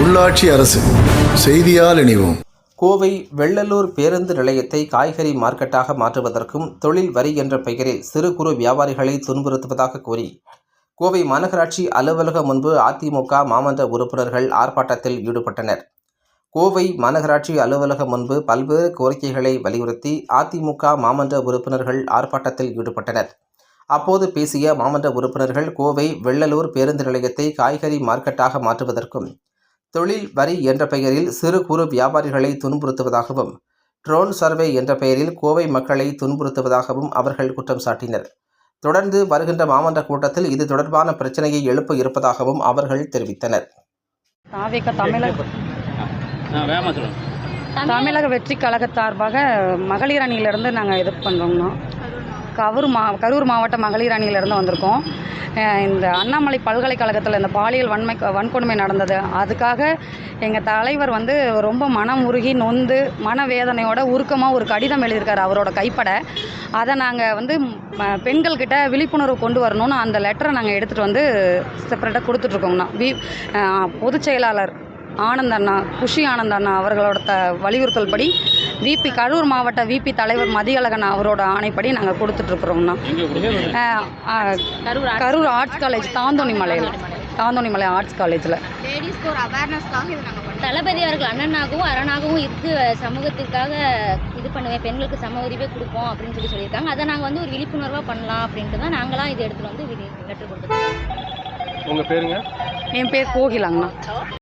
உள்ளாட்சி அரசு செய்தியால் இணைவோம். கோவை வெள்ளலூர் பேருந்து நிலையத்தை காய்கறி மார்க்கெட்டாக மாற்றுவதற்கும் தொழில் வரி என்ற பெயரில் சிறு குறு வியாபாரிகளை துன்புறுத்துவதாக கூறி கோவை மாநகராட்சி அலுவலகம் முன்பு அதிமுக மாமன்ற உறுப்பினர்கள் ஆர்ப்பாட்டத்தில் ஈடுபட்டனர். கோவை மாநகராட்சி அலுவலகம் முன்பு பல்வேறு கோரிக்கைகளை வலியுறுத்தி அதிமுக மாமன்ற உறுப்பினர்கள் ஆர்ப்பாட்டத்தில் ஈடுபட்டனர். அப்போது பேசிய மாமன்ற உறுப்பினர்கள் கோவை வெள்ளலூர் பேருந்து நிலையத்தை காய்கறி மார்க்கெட்டாக மாற்றுவதற்கும் தொழில் வரி என்ற பெயரில் சிறு குறு வியாபாரிகளை துன்புறுத்துவதாகவும் ட்ரோன் சர்வே என்ற பெயரில் கோவை மக்களை துன்புறுத்துவதாகவும் அவர்கள் குற்றம் சாட்டினர். தொடர்ந்து வருகின்ற மாமன்ற கூட்டத்தில் இது தொடர்பான பிரச்சனையை எழுப்ப இருப்பதாகவும் அவர்கள் தெரிவித்தனர். தமிழக வெற்றி கழக சார்பாக மகளிர் அணியிலேருந்து நாங்கள் இது பண்ணுறோம்னா கரூர் மா கரூர் மாவட்ட மகளிர் அணியிலேருந்து வந்திருக்கோம். இந்த அண்ணாமலை பல்கலைக்கழகத்தில் இந்த பாலியல் வன்மை வன்கொடுமை நடந்தது. அதுக்காக எங்கள் தலைவர் வந்து ரொம்ப மனம் உருகி நொந்து மனவேதனையோட உருக்கமாக ஒரு கடிதம் எழுதியிருக்காரு அவரோட கைப்பட. அதை நாங்கள் வந்து பெண்கள்கிட்ட விழிப்புணர்வு கொண்டு வரணும்னு அந்த லெட்டரை நாங்கள் எடுத்துகிட்டு வந்து செப்பரேட்டாக கொடுத்துட்ருக்கோங்கண்ணா வி பொதுச் செயலாளர் ஆனந்த் அண்ணா குஷி ஆனந்த் அண்ணா அவர்களோட த வலியுறுத்தல் படி விபி கரூர் மாவட்ட விபி தலைவர் மதியழகன் அவரோட ஆணைப்படி நாங்கள் கொடுங்க கரூர் ஆர்ட்ஸ் காலேஜ் தாந்தோணி மலையில். தாந்தோணி மலை ஆர்ட்ஸ் காலேஜில் லேடிஸ்க்கு ஒரு அவேர்னஸ்க்காக இது நாங்கள் பண்ணுறோம் தளபதி அவர்கள் அண்ணனாகவும் அரணாகவும் இருந்து சமூகத்திற்காக இது பண்ணுவேன். பெண்களுக்கு சம உரிமை கொடுப்போம் அப்படின்னு சொல்லி சொல்லியிருக்காங்க. அதை நாங்கள் வந்து ஒரு விழிப்புணர்வாக பண்ணலாம் அப்படின்ட்டு தான் நாங்களாம் இது எடுத்துகிட்டு வந்து லெட்டர் கொடுத்துருக்கோம். உங்கள் பேருங்க? என் பேர் கோகிலாங்கண்ணா.